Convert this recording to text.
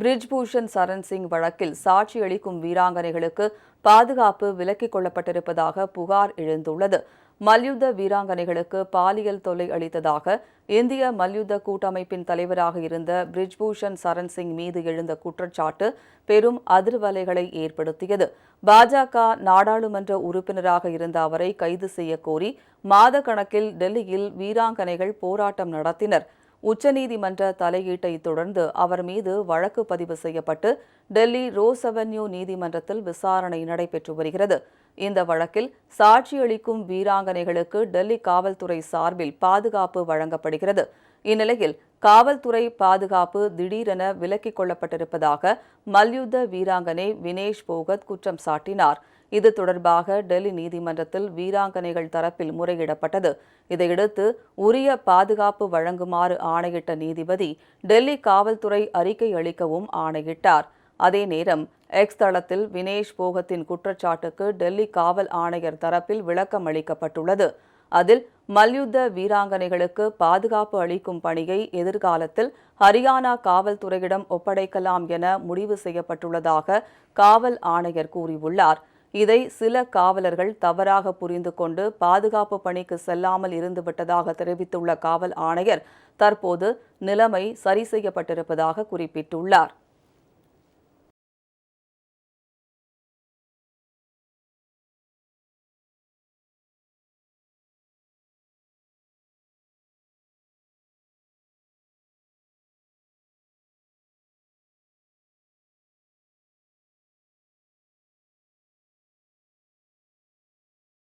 பிரிஜ்பூஷன் சரண் சிங் வழக்கில் சாட்சியளிக்கும் வீராங்கனைகளுக்கு பாதுகாப்பு விலக்கிக் கொள்ளப்பட்டிருப்பதாக புகார் எழுந்துள்ளது. மல்யுத்த வீராங்கனைகளுக்கு பாலியல் தொல்லை அளித்ததாக இந்திய மல்யுத்த கூட்டமைப்பின் தலைவராக இருந்த பிரிஜ்பூஷன் சரண் சிங் மீது எழுந்த குற்றச்சாட்டு பெரும் அதிர்வலைகளை ஏற்படுத்தியது. பாஜக நாடாளுமன்ற உறுப்பினராக இருந்த அவரை கைது செய்ய கோரி மாத கணக்கில் டெல்லியில் வீராங்கனைகள் போராட்டம் நடத்தினர். உச்சநீதிமன்ற தலையீட்டை தொடர்ந்து அவர் மீது வழக்கு பதிவு செய்யப்பட்டு டெல்லி ரோஸ் அவென்யூ நீதிமன்றத்தில் விசாரணை நடைபெற்று வருகிறது. இந்த வழக்கில் சாட்சியளிக்கும் வீராங்கனைகளுக்கு டெல்லி காவல்துறை சார்பில் பாதுகாப்பு வழங்கப்படுகிறது. இந்நிலையில் காவல்துறை பாதுகாப்பு திடீரென விலக்கிக் கொள்ளப்பட்டிருப்பதாக மல்யுத்த வீராங்கனை வினேஷ் போகத் குற்றம் சாட்டினார். இது தொடர்பாக டெல்லி நீதிமன்றத்தில் வீராங்கனைகள் தரப்பில் முறையிடப்பட்டது. இதையடுத்து உரிய பாதுகாப்பு வழங்குமாறு ஆணையிட்ட நீதிபதி டெல்லி காவல்துறை அறிக்கை அளிக்கவும் ஆணையிட்டார். அதே நேரம் எக்ஸ் தளத்தில் வினேஷ் போகத்தின் குற்றச்சாட்டுக்கு டெல்லி காவல் ஆணையர் தரப்பில் விளக்கம் அளிக்கப்பட்டுள்ளது. அதில் மல்யுத்த வீராங்கனைகளுக்கு பாதுகாப்பு அளிக்கும் பணியை எதிர்காலத்தில் ஹரியானா காவல்துறையிடம் ஒப்படைக்கலாம் என முடிவு செய்யப்பட்டுள்ளதாக காவல் ஆணையர் கூறியுள்ளார். இதை சில காவலர்கள் தவறாக புரிந்து கொண்டு பாதுகாப்பு பணிக்கு செல்லாமல் இருந்துவிட்டதாக தெரிவித்துள்ள காவல் ஆணையர் தற்போது நிலைமை சரி செய்யப்பட்டிருப்பதாக குறிப்பிட்டுள்ளார்.